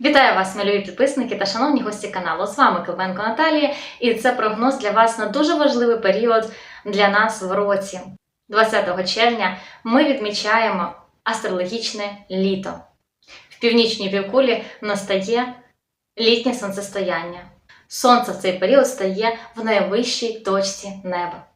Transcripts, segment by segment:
Вітаю вас, милюї підписники та шановні гості каналу. З вами Клименко Наталія, і це прогноз для вас на дуже важливий період для нас в році. 20 червня ми відмічаємо астрологічне літо. В північній півкулі настає літнє сонцестояння. Сонце в цей період стає в найвищій точці неба.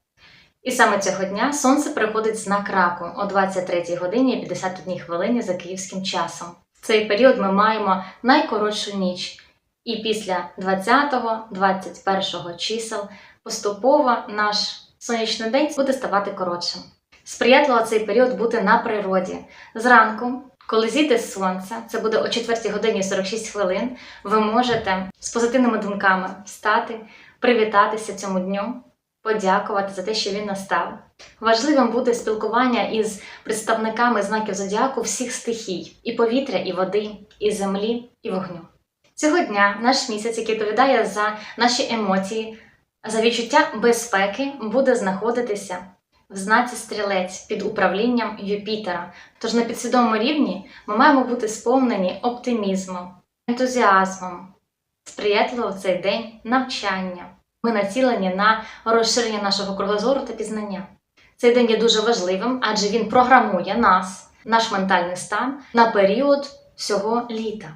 І саме цього дня сонце переходить знак раку о 23 годині 51 хвилині за київським часом. Цей період ми маємо найкоротшу ніч, і після 20-21 чисел поступово наш сонячний день буде ставати коротшим. Сприятливо цей період бути на природі. Зранку, коли зійде сонце, це буде о 4 годині 46 хвилин, ви можете з позитивними думками встати, привітатися цьому дню, подякувати за те, що він настав. Важливим буде спілкування із представниками знаків зодіаку всіх стихій: і повітря, і води, і землі, і вогню. Цього дня наш місяць, який відповідає за наші емоції, за відчуття безпеки, буде знаходитися в знаці стрілець під управлінням Юпітера. Тож на підсвідомому рівні ми маємо бути сповнені оптимізмом, ентузіазмом, сприятливо в цей день навчання. Ми націлені на розширення нашого кругозору та пізнання. Цей день є дуже важливим, адже він програмує нас, наш ментальний стан на період всього літа.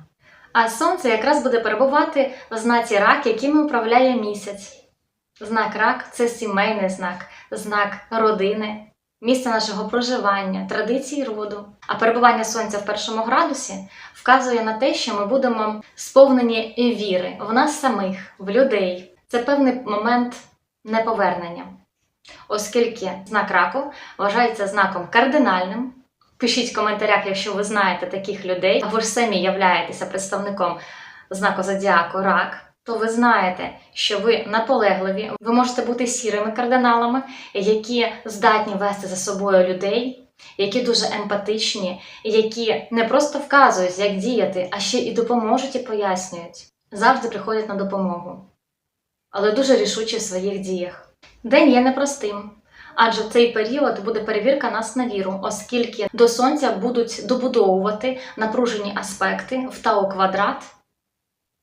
А сонце якраз буде перебувати в знаці рак, яким управляє місяць. Знак рак це сімейний знак, знак родини, місце нашого проживання, традиції роду. А перебування сонця в першому градусі вказує на те, що ми будемо сповнені віри в нас самих, в людей. Це певний момент неповернення, оскільки знак раку вважається знаком кардинальним. Пишіть в коментарях, якщо ви знаєте таких людей, або ж самі являєтеся представником знаку зодіаку рак, то ви знаєте, що ви наполегливі, ви можете бути сірими кардиналами, які здатні вести за собою людей, які дуже емпатичні, які не просто вказують, як діяти, а ще і допоможуть і пояснюють. Завжди приходять на допомогу, але дуже рішучі в своїх діях. День є непростим. Адже в цей період буде перевірка нас на віру, оскільки до сонця будуть добудовувати напружені аспекти в Тау квадрат,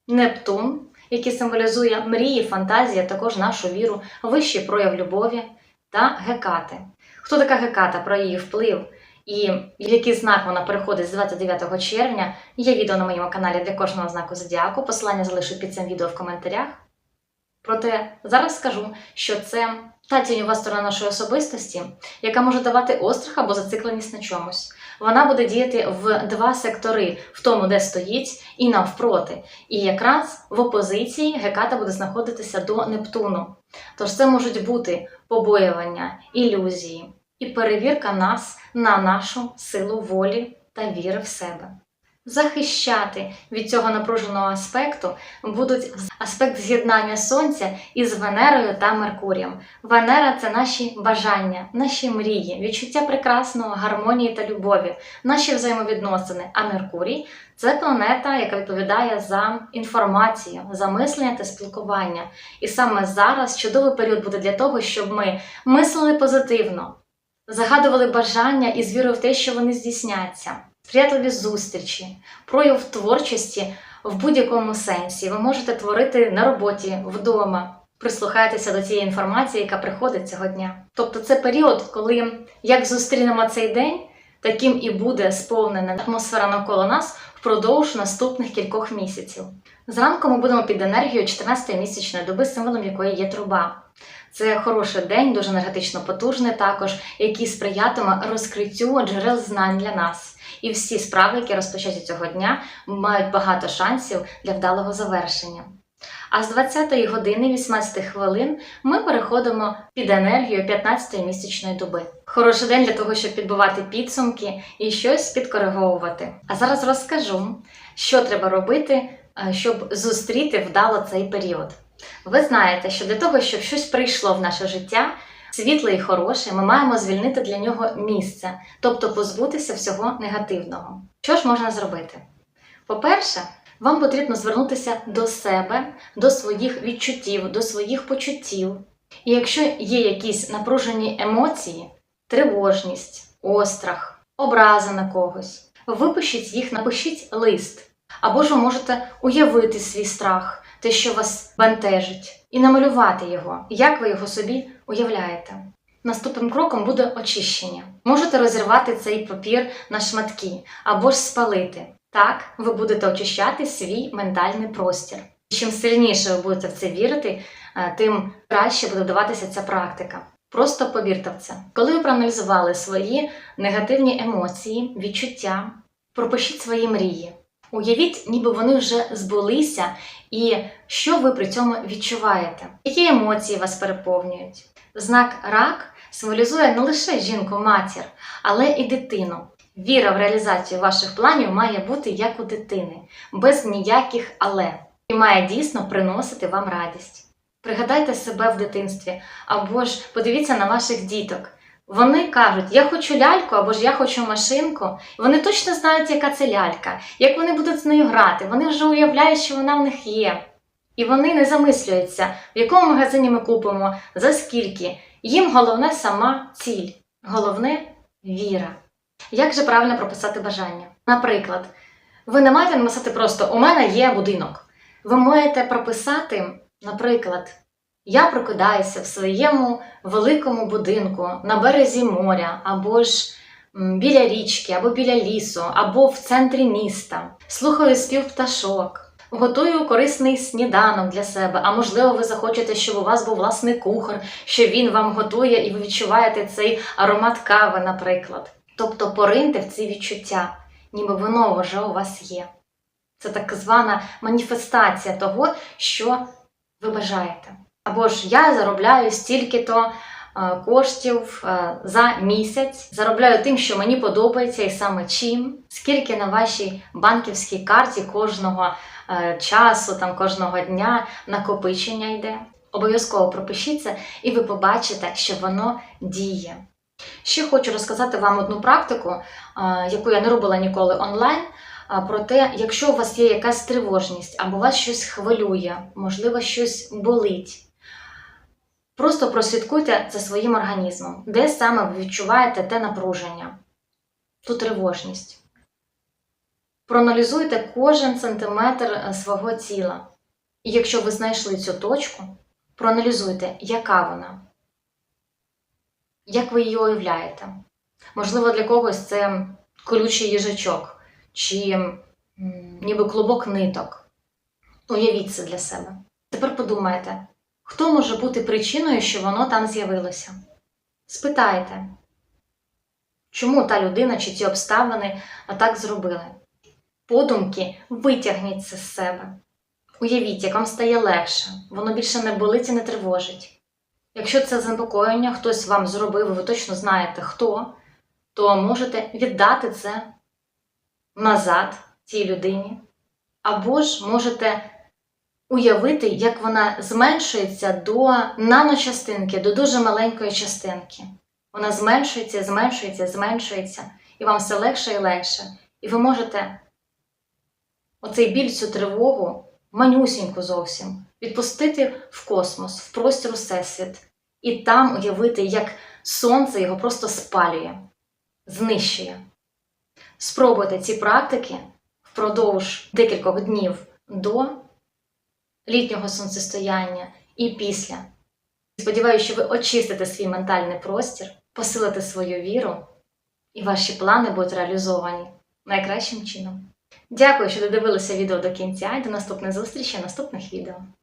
Нептун, який символізує мрії, фантазії, також нашу віру, вищий прояв любові та Гекати. Хто така Геката про її вплив і який знак вона переходить з 29 червня? Є відео на моєму каналі для кожного знаку зодіаку. Посилання залишу під цим відео в коментарях. Проте зараз скажу, що це та тіньова сторона нашої особистості, яка може давати острах або зацикленість на чомусь. Вона буде діяти в два сектори: в тому, де стоїть, і навпроти. І якраз в опозиції Геката буде знаходитися до Нептуну. Тож це можуть бути побоювання, ілюзії і перевірка нас на нашу силу волі та віри в себе. Захищати від цього напруженого аспекту будуть аспект з'єднання Сонця із Венерою та Меркурієм. Венера це наші бажання, наші мрії, відчуття прекрасного, гармонії та любові, наші взаємовідносини. А Меркурій це планета, яка відповідає за інформацію, за мислення та спілкування. І саме зараз чудовий період буде для того, щоб ми мислили позитивно, загадували бажання і з вірою в те, що вони здійсняться сприятливі зустрічі, прояв творчості в будь-якому сенсі. Ви можете творити на роботі, вдома, прислухайтеся до цієї інформації, яка приходить цього дня. Тобто це період, коли як зустрінемо цей день, таким і буде сповнена атмосфера навколо нас впродовж наступних кількох місяців. Зранку ми будемо під енергією 14-ї місячної доби, символом якої є труба. Це хороший день, дуже енергетично потужний, також який сприятиме розкриттю джерел знань для нас. І всі справи, які розпочаті цього дня, мають багато шансів для вдалого завершення. А з 20-ї години 18 хвилин ми переходимо під енергію 15-ї місячної доби. Хороший день для того, щоб підбивати підсумки і щось підкориговувати. А зараз розкажу, що треба робити, е, щоб зустріти вдало цей період. Ви знаєте, що для того, щоб щось прийшло в наше життя, світле і хороше, ми маємо звільнити для нього місце, тобто позбутися всього негативного. Що ж можна зробити? По-перше, вам потрібно звернутися до себе, до своїх відчуттів, до своїх почуттів. І якщо є якісь напружені емоції, тривожність, острах, образа на когось, випишіть їх, напишіть лист Або ж ви можете уявити свій страх, те, що вас бентежить, і намалювати його, як ви його собі уявляєте. Наступним кроком буде очищення. Можете розірвати цей папір на шматки або ж спалити. Так, ви будете очищати свій ментальний простір. Чим сильніше ви будете в це вірити, е, тим краще буде вдаватися ця практика. Просто повірте в це. Коли ви проаналізували свої негативні емоції, відчуття, пропишіть свої мрії. Уявіть, ніби вони вже збулися, і що ви при цьому відчуваєте, які емоції вас переповнюють. Знак рак символізує не лише жінку-матір, але і дитину. Віра в реалізацію ваших планів має бути як у дитини, без ніяких але, і має дійсно приносити вам радість. Пригадайте себе в дитинстві, або ж подивіться на ваших діток. Вони кажуть, я хочу ляльку або ж я хочу машинку. Вони точно знають, яка це лялька, як вони будуть з нею грати. Вони вже уявляють, що вона в них є. І вони не замислюються, в якому магазині ми купимо, за скільки. Їм головне сама ціль, головне віра. Як же правильно прописати бажання? Наприклад, ви не маєте написати просто У мене є будинок. Ви маєте прописати, наприклад, я прокидаюся в своєму великому будинку на березі моря, або ж біля річки, або біля лісу, або в центрі міста. Слухаю спів пташок. Готую корисний сніданок для себе, а можливо, ви захочете, щоб у вас був власний кухар, що він вам готує і ви відчуваєте цей аромат кави, наприклад. Тобто пориньте в ці відчуття, ніби воно вже у вас є. Це так звана маніфестація того, що ви бажаєте. Або ж я заробляю стільки-то е, коштів е, за місяць, заробляю тим, що мені подобається, і саме чим, скільки на вашій банківській карті кожного е, часу, там кожного дня накопичення йде. Обов'язково пропишіть це, і ви побачите, що воно діє. Ще хочу розказати вам одну практику, яку я не робила ніколи онлайн. а, Про те, якщо у вас є якась тривожність або вас щось хвилює, можливо, щось болить. Просто прослідкуйте за своїм організмом, де саме ви відчуваєте те напруження, ту тривожність. Проаналізуйте кожен сантиметр е, свого тіла. І якщо ви знайшли цю точку, проаналізуйте, яка вона, як ви її уявляєте. Можливо, для когось це колючий їжачок чи ніби клубок ниток. Уявіть це для себе. Тепер подумайте, хто може бути причиною, що воно там з'явилося? Спитайте, чому та людина чи ті обставини так зробили? Подумки витягніть це з себе. Уявіть, як вам стає легше, воно більше не болить і не тривожить. Якщо це занепокоєння хтось вам зробив, і ви точно знаєте хто, то можете віддати це назад цій людині. Або ж можете уявити, як вона зменшується до наночастинки, до дуже маленької частинки. Вона зменшується, зменшується, зменшується, і вам все легше і легше. І ви можете оцей біль, цю тривогу, манюсіньку зовсім, відпустити в космос, в простір Всесвіт, і там уявити, як сонце його просто спалює, знищує. Спробуйте ці практики впродовж декількох днів до літнього сонцестояння і після. Сподіваюся, що ви очистите свій ментальний простір, посилите свою віру, і ваші плани будуть реалізовані найкращим чином. Дякую, що додивилися відео до кінця і до наступних зустрічей, наступних відео.